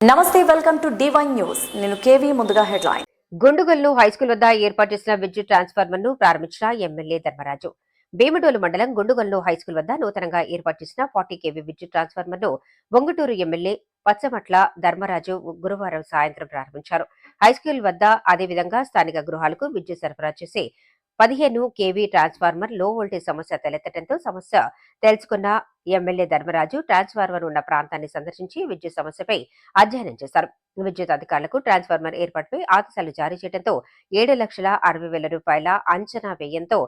నమస్తే welcome to divine news నేను KV ముందుగా హెడ్లైన్. గుండుగల్లు హైస్కూల్ వద్ద ఏర్పాటు చేసిన విద్యుత్ ట్రాన్స్ఫార్మర్ను ప్రారంభించిన ఎమ్మెల్యే ధర్మరాజు. భీమడోలు మండలం గుండుగల్లు హైస్కూల్ వద్ద నూతనంగా ఏర్పాటు చేసిన ఫార్టీ కేవీ విద్యుత్ ట్రాన్స్ఫార్మర్ను బొంగుటూరు ఎమ్మెల్యే పచ్చమట్ల ధర్మరాజు గురువారం సాయంత్రం ప్రారంభించారు. హైస్కూల్ వద్ద అదేవిధంగా స్థానిక గృహాలకు విద్యుత్ సరఫరా చేసే పదిహేను కేవీ ట్రాన్స్ఫార్మర్లో వోల్టేజ్ సమస్య తలెత్తడంతో సమస్య తెలుసుకున్న ఎమ్మెల్యే ధర్మరాజు ట్రాన్స్ఫార్మర్ ఉన్న ప్రాంతాన్ని సందర్శించి విద్యుత్ సమస్యపై అధ్యయనం చేశారు. విద్యుత్ అధికారులకు ట్రాన్స్ఫార్మర్ ఏర్పాటుపై ఆదేశాలు జారీ చేయడంతో ఏడు లక్షల అరవై వేల రూపాయల అంచనా వ్యయంతో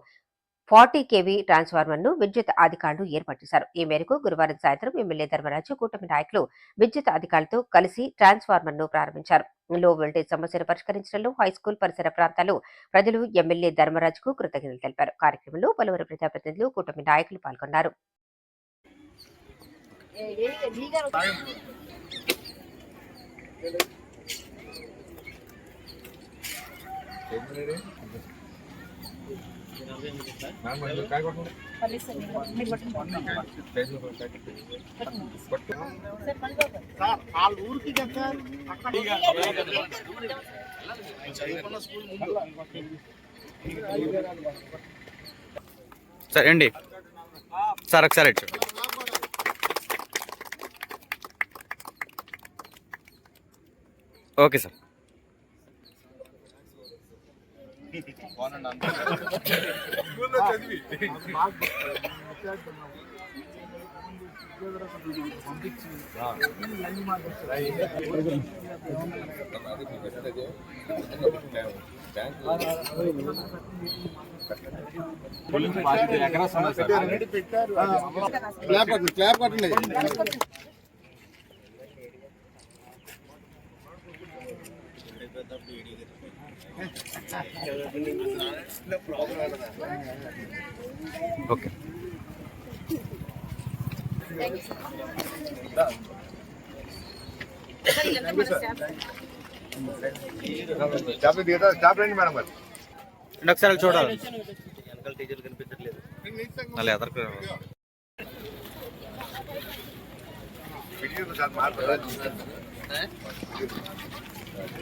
ఫార్టీ కేవీ ట్రాన్స్ఫార్మర్ను విద్యుత్ అధికారులు ఏర్పాటు చేశారు. ఈ మేరకు గురువారం సాయంత్రం ఎమ్మెల్యే ధర్మరాజు కూటమి నాయకులు విద్యుత్ అధికారులతో కలిసి ట్రాన్స్ఫార్మర్ను ప్రారంభించారు. లో వోల్టేజ్ సమస్యను పరిష్కరించడంలో హైస్కూల్ పరిసర ప్రాంతాలు ప్రజలు ఎమ్మెల్యే ధర్మరాజుకు కృతజ్ఞతలు తెలిపారు. కార్యక్రమంలో పలువురు ప్రజాప్రతినిధులు కూటమి నాయకులు పాల్గొన్నారు. వాళ్ళ ఊరికి కదా సరే అండి సార్ ఒకసారి ఓకే సార్ పెట్టారు క్లాప్ కొట్టండి క్లాప్ కొట్టండి ఓకే స్టాప్ దిగుతా స్టాప్ రండి మేడం గారు అండి ఒకసారి వెళ్ళి చూడాలి అలా ఎదరకు వీడియో సార్ మాట్లాడాలి